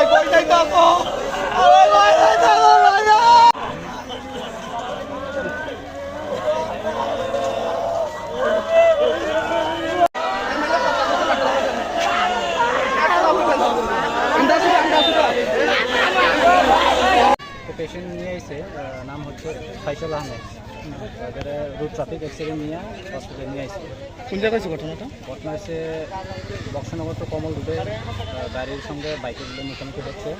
ভাই কই যাইতাছো আমার ভাই যাইতাছো ভাই নিয়ে এসে নাম হচ্ছে ফাইসাল আহমেদ। এবারে রোড ট্রাফিক অ্যাক্সিডেন্ট নিয়ে হসপিটালে নিয়ে আসছে কোন জায়গায় হয়েছে ঘটনাটা? ঘটনা হচ্ছে বক্সনগর তো কমল আহ, গাড়ির সঙ্গে বাইকের মুখোমুখি হচ্ছে।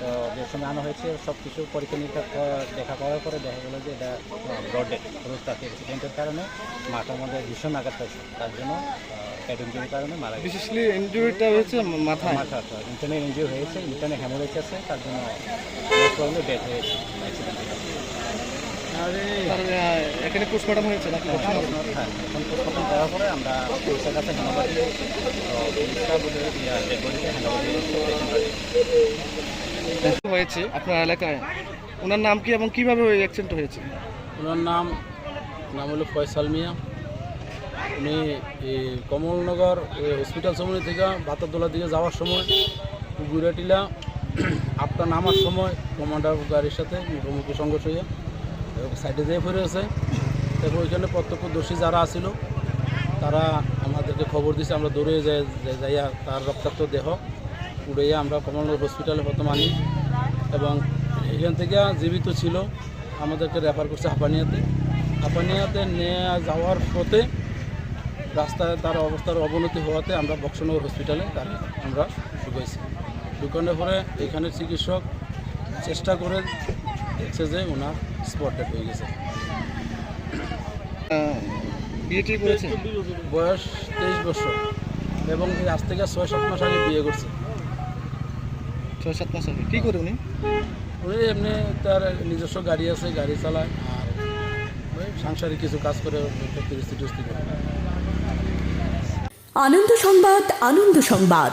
তো যে সময় আনা হয়েছে সব কিছু পরীক্ষা নিরীক্ষা দেখা করার পরে দেখা গেলো যে এটা রোড রোড ট্রাফিক অ্যাক্সিডেন্টের কারণে মাথার মধ্যে ভীষণ আঘাত পাইছে তার জন্য হেড ইঞ্জুরির কারণে মারা গেছে। বিশেষলি ইনজুরিটা হয়েছে মাথায়? মাথা ইন্টারনেট ইঞ্জুরি হয়েছে ইন্টারনেট হ্যামোরেজ আছে তার জন্য ডেথ হয়েছে। অ্যাক্সিডেন্টে এখানে পোস্টমর্টম হয়েছে হ্যাঁ পোস্টমর্টম করার পরে আমরা পুলিশের কাছে হেনাবাদি হয়েছে আপনার এলাকায়। ওনার নাম কি এবং কীভাবে ওই অ্যাক্সিডেন্ট হয়েছে? ওনার নাম নাম হলো ফয়সাল মিয়া। উনি এই কমলনগর হসপিটাল সময় থেকে বাতারদোলা দিকে যাওয়ার সময় গুড়াটিলা আপনার নামার সময় কমান্ডার গাড়ির সাথে মুখোমুখি সংঘর্ষ হয়ে সাইডে যেয়ে পড়ে আছে তারপর ওইখানে প্রত্যক্ষদর্শী যারা আছিল তারা আমাদেরকে খবর দিছে, আমরা দৌড়ে যাই, যাই- যাইয়া তার রক্তাক্ত দেহ উড়াইয়া আমরা কমলনগর হসপিটালে প্রথম আনি। এবং এখান থেকে জীবিত ছিল, আমাদেরকে রেফার করছে হাঁপানিয়াতে। হাঁপানিয়াতে নিয়ে যাওয়ার পথে রাস্তায় তার অবস্থার অবনতি হওয়াতে আমরা বক্সনগর হসপিটালে তাকে আমরা ঢুকাইছি। ঢুকানোর পরে এখানে চিকিৎসক চেষ্টা করে দেখছে যে ওনার স্পট ডেট হয়ে গেছে। বিয়ে করেছে? বয়স তেইশ বছর এবং আজ থেকে ছয় সাত মাস আগে বিয়ে করছে। ছয় সাত মাস আগে। কী করে উনি? উনি এমনি তার নিজস্ব গাড়ি আছে গাড়ি চালায় আর ওই সাংসারিক কিছু কাজ করে পরিস্থিতি করে। আনন্দ সংবাদ আনন্দ সংবাদ।